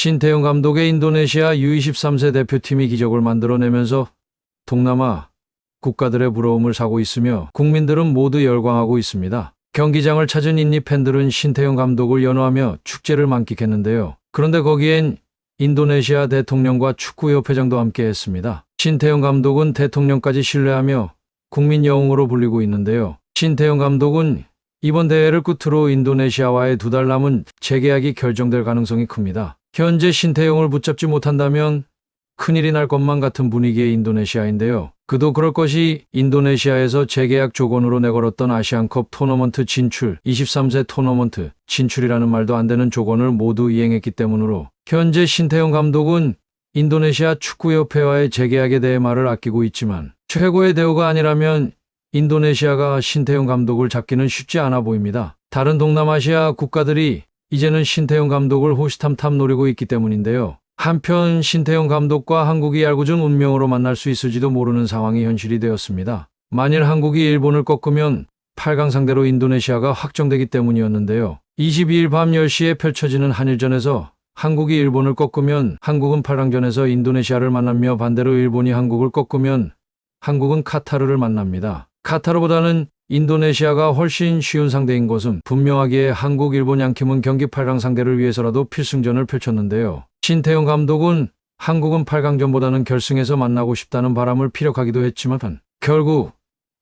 신태용 감독의 인도네시아 U23세 대표팀이 기적을 만들어내면서 동남아 국가들의 부러움을 사고 있으며 국민들은 모두 열광하고 있습니다. 경기장을 찾은 인니 팬들은 신태용 감독을 연호하며 축제를 만끽했는데요. 그런데 거기엔 인도네시아 대통령과 축구협회장도 함께 했습니다. 신태용 감독은 대통령까지 신뢰하며 국민 영웅으로 불리고 있는데요. 신태용 감독은 이번 대회를 끝으로 인도네시아와의 두 달 남은 재계약이 결정될 가능성이 큽니다. 현재 신태용을 붙잡지 못한다면 큰일이 날 것만 같은 분위기의 인도네시아인데요. 그도 그럴 것이 인도네시아에서 재계약 조건으로 내걸었던 아시안컵 토너먼트 진출, 23세 토너먼트 진출이라는 말도 안 되는 조건을 모두 이행했기 때문으로 현재 신태용 감독은 인도네시아 축구협회와의 재계약에 대해 말을 아끼고 있지만 최고의 대우가 아니라면 인도네시아가 신태용 감독을 잡기는 쉽지 않아 보입니다. 다른 동남아시아 국가들이 이제는 신태용 감독을 호시탐탐 노리고 있기 때문인데요. 한편 신태용 감독과 한국이 얄궂은 운명으로 만날 수 있을지도 모르는 상황이 현실이 되었습니다. 만일 한국이 일본을 꺾으면 8강 상대로 인도네시아가 확정되기 때문이었는데요. 22일 밤 10시에 펼쳐지는 한일전에서 한국이 일본을 꺾으면 한국은 8강전에서 인도네시아를 만나며 반대로 일본이 한국을 꺾으면 한국은 카타르를 만납니다. 카타르보다는 인도네시아가 훨씬 쉬운 상대인 것은 분명하기에 한국, 일본 양팀은 경기 8강 상대를 위해서라도 필승전을 펼쳤는데요. 신태용 감독은 한국은 8강전보다는 결승에서 만나고 싶다는 바람을 피력하기도 했지만 결국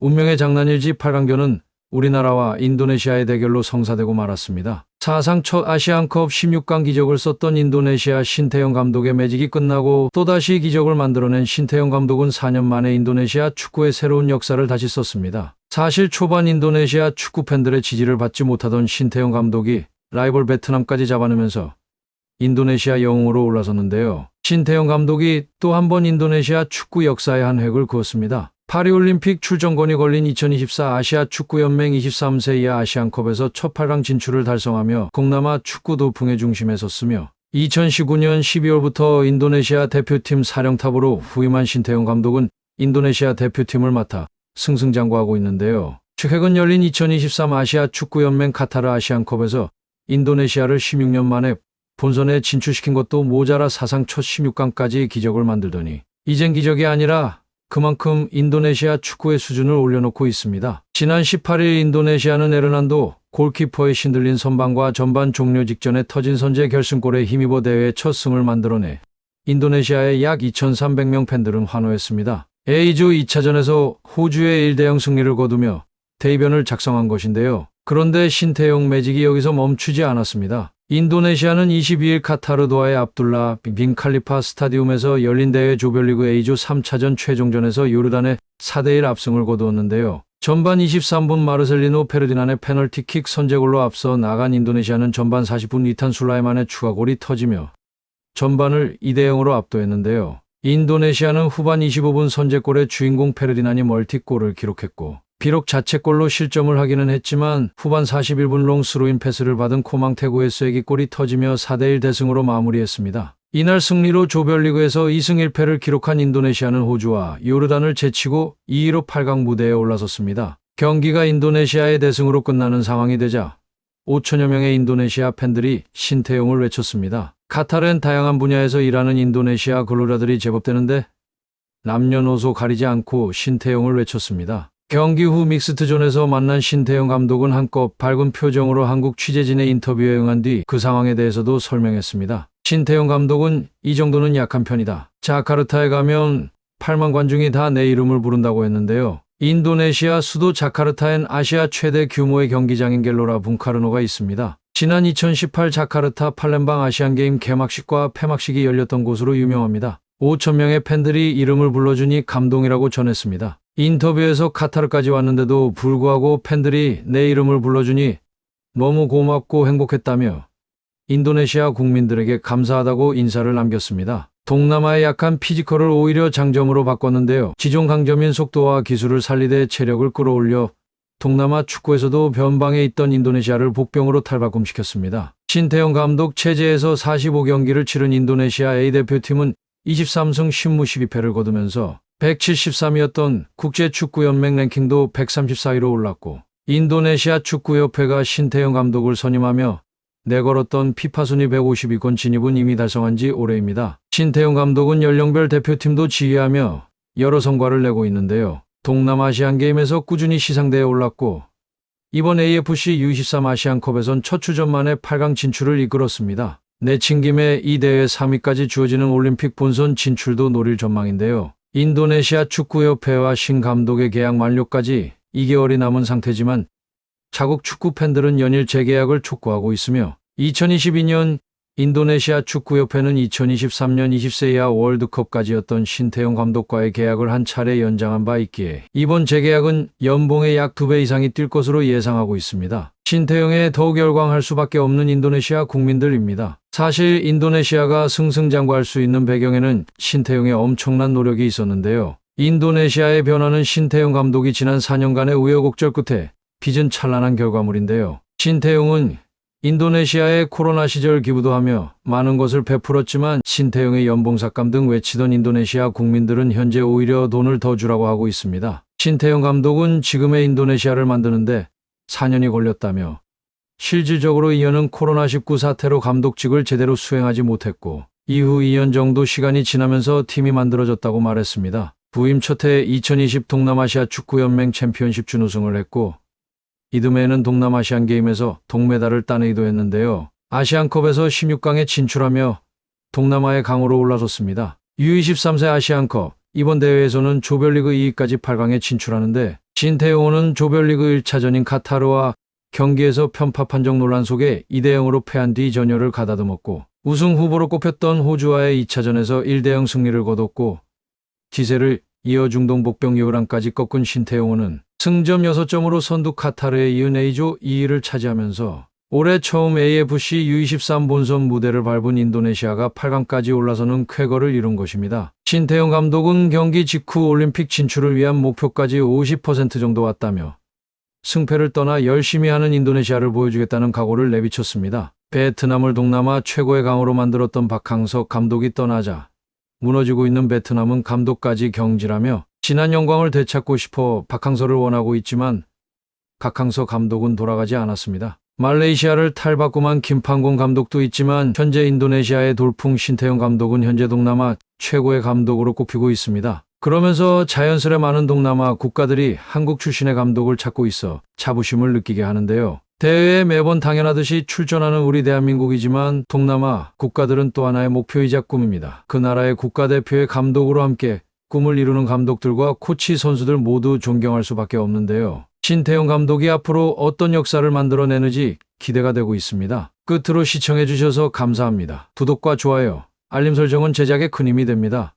운명의 장난일지 8강전은 우리나라와 인도네시아의 대결로 성사되고 말았습니다. 사상 첫 아시안컵 16강 기적을 썼던 인도네시아 신태용 감독의 매직이 끝나고 또다시 기적을 만들어낸 신태용 감독은 4년 만에 인도네시아 축구의 새로운 역사를 다시 썼습니다. 사실 초반 인도네시아 축구 팬들의 지지를 받지 못하던 신태용 감독이 라이벌 베트남까지 잡아내면서 인도네시아 영웅으로 올라섰는데요. 신태용 감독이 또 한 번 인도네시아 축구 역사에 한 획을 그었습니다. 파리올림픽 출전권이 걸린 2024 아시아 축구연맹 23세 이하 아시안컵에서 첫 8강 진출을 달성하며 동남아 축구 도풍의 중심에 섰으며 2019년 12월부터 인도네시아 대표팀 사령탑으로 후임한 신태용 감독은 인도네시아 대표팀을 맡아 승승장구하고 있는데요. 최근 열린 2023 아시아 축구연맹 카타르 아시안컵에서 인도네시아를 16년 만에 본선에 진출시킨 것도 모자라 사상 첫 16강까지 기적을 만들더니 이젠 기적이 아니라 그만큼 인도네시아 축구의 수준을 올려놓고 있습니다. 지난 18일 인도네시아는 에르난도 골키퍼의 신들린 선방과 전반 종료 직전에 터진 선제 결승골에 힘입어 대회 첫 승을 만들어내 인도네시아의 약 2,300명 팬들은 환호했습니다. A조 2차전에서 호주의 1대0 승리를 거두며 대이변을 작성한 것인데요. 그런데 신태용 매직이 여기서 멈추지 않았습니다. 인도네시아는 22일 카타르 도하의 압둘라 빈 칼리파 스타디움에서 열린 대회 조별리그 A조 3차전 최종전에서 요르단의 4대1 압승을 거두었는데요. 전반 23분 마르셀리노 페르디난의 페널티킥 선제골로 앞서 나간 인도네시아는 전반 40분 리탄 술라이만의 추가골이 터지며 전반을 2대0으로 압도했는데요. 인도네시아는 후반 25분 선제골의 주인공 페르디난이 멀티골을 기록했고 비록 자책골로 실점을 하기는 했지만 후반 41분 롱스로인 패스를 받은 코망테고에스에게 골이 터지며 4대1 대승으로 마무리했습니다. 이날 승리로 조별리그에서 2승 1패를 기록한 인도네시아는 호주와 요르단을 제치고 2위로 8강 무대에 올라섰습니다. 경기가 인도네시아의 대승으로 끝나는 상황이 되자 5천여 명의 인도네시아 팬들이 신태용을 외쳤습니다. 카타르엔 다양한 분야에서 일하는 인도네시아 근로자들이 제법 되는데 남녀노소 가리지 않고 신태용을 외쳤습니다. 경기 후 믹스트존에서 만난 신태용 감독은 한껏 밝은 표정으로 한국 취재진의 인터뷰에 응한 뒤 그 상황에 대해서도 설명했습니다. 신태용 감독은 이 정도는 약한 편이다. 자카르타에 가면 8만 관중이 다 내 이름을 부른다고 했는데요. 인도네시아 수도 자카르타엔 아시아 최대 규모의 경기장인 갤로라 분카르노가 있습니다. 지난 2018 자카르타 팔렘방 아시안게임 개막식과 폐막식이 열렸던 곳으로 유명합니다. 5천명의 팬들이 이름을 불러주니 감동이라고 전했습니다. 인터뷰에서 카타르까지 왔는데도 불구하고 팬들이 내 이름을 불러주니 너무 고맙고 행복했다며 인도네시아 국민들에게 감사하다고 인사를 남겼습니다. 동남아의 약한 피지컬을 오히려 장점으로 바꿨는데요. 지종 강점인 속도와 기술을 살리되 체력을 끌어올려 동남아 축구에서도 변방에 있던 인도네시아를 복병으로 탈바꿈시켰습니다. 신태용 감독 체제에서 45경기를 치른 인도네시아 A대표팀은 23승 10무 12패를 거두면서 173위였던 국제축구연맹 랭킹도 134위로 올랐고 인도네시아 축구협회가 신태용 감독을 선임하며 내걸었던 피파 순위 150위권 진입은 이미 달성한 지 오래입니다. 신태용 감독은 연령별 대표팀도 지휘하며 여러 성과를 내고 있는데요. 동남아시안 게임에서 꾸준히 시상대에 올랐고 이번 AFC U23 아시안컵에선 첫 주전 만에 8강 진출을 이끌었습니다. 내친 김에 이 대회 3위까지 주어지는 올림픽 본선 진출도 노릴 전망인데요. 인도네시아 축구협회와 신 감독의 계약 만료까지 2개월이 남은 상태지만 자국 축구 팬들은 연일 재계약을 촉구하고 있으며 2022년 인도네시아 축구협회는 2023년 20세 이하 월드컵까지였던 신태용 감독과의 계약을 한 차례 연장한 바 있기에 이번 재계약은 연봉의 약 2배 이상이 뛸 것으로 예상하고 있습니다. 신태용에 더욱 열광할 수밖에 없는 인도네시아 국민들입니다. 사실 인도네시아가 승승장구할 수 있는 배경에는 신태용의 엄청난 노력이 있었는데요. 인도네시아의 변화는 신태용 감독이 지난 4년간의 우여곡절 끝에 빚은 찬란한 결과물인데요. 신태용은 인도네시아의 코로나 시절 기부도 하며 많은 것을 베풀었지만 신태용의 연봉 삭감 등 외치던 인도네시아 국민들은 현재 오히려 돈을 더 주라고 하고 있습니다. 신태용 감독은 지금의 인도네시아를 만드는데 4년이 걸렸다며 실질적으로 이어는 코로나19 사태로 감독직을 제대로 수행하지 못했고 이후 2년 정도 시간이 지나면서 팀이 만들어졌다고 말했습니다. 부임 첫 해 2020 동남아시아 축구연맹 챔피언십 준우승을 했고 이듬해에는 동남아시안 게임에서 동메달을 따내기도 했는데요. 아시안컵에서 16강에 진출하며 동남아의 강으로 올라섰습니다. U23세 아시안컵 이번 대회에서는 조별리그 2위까지 8강에 진출하는데 신태용은 조별리그 1차전인 카타르와 경기에서 편파 판정 논란 속에 2대 0으로 패한 뒤 전열을 가다듬었고 우승 후보로 꼽혔던 호주와의 2차전에서 1대 0 승리를 거뒀고 기세를 이어 중동 복병 요란까지 꺾은 신태용은 승점 6점으로 선두 카타르에 이은 A조 2위를 차지하면서 올해 처음 AFC U23 본선 무대를 밟은 인도네시아가 8강까지 올라서는 쾌거를 이룬 것입니다. 신태용 감독은 경기 직후 올림픽 진출을 위한 목표까지 50% 정도 왔다며 승패를 떠나 열심히 하는 인도네시아를 보여주겠다는 각오를 내비쳤습니다. 베트남을 동남아 최고의 강으로 만들었던 박항석 감독이 떠나자 무너지고 있는 베트남은 감독까지 경질하며 지난 영광을 되찾고 싶어 박항서를 원하고 있지만 박항서 감독은 돌아가지 않았습니다. 말레이시아를 탈바꿈한 김판곤 감독도 있지만 현재 인도네시아의 돌풍 신태용 감독은 현재 동남아 최고의 감독으로 꼽히고 있습니다. 그러면서 자연스레 많은 동남아 국가들이 한국 출신의 감독을 찾고 있어 자부심을 느끼게 하는데요. 대회에 매번 당연하듯이 출전하는 우리 대한민국이지만 동남아 국가들은 또 하나의 목표이자 꿈입니다. 그 나라의 국가대표의 감독으로 함께 꿈을 이루는 감독들과 코치 선수들 모두 존경할 수밖에 없는데요. 신태용 감독이 앞으로 어떤 역사를 만들어내는지 기대가 되고 있습니다. 끝으로 시청해주셔서 감사합니다. 구독과 좋아요, 알림 설정은 제작에 큰 힘이 됩니다.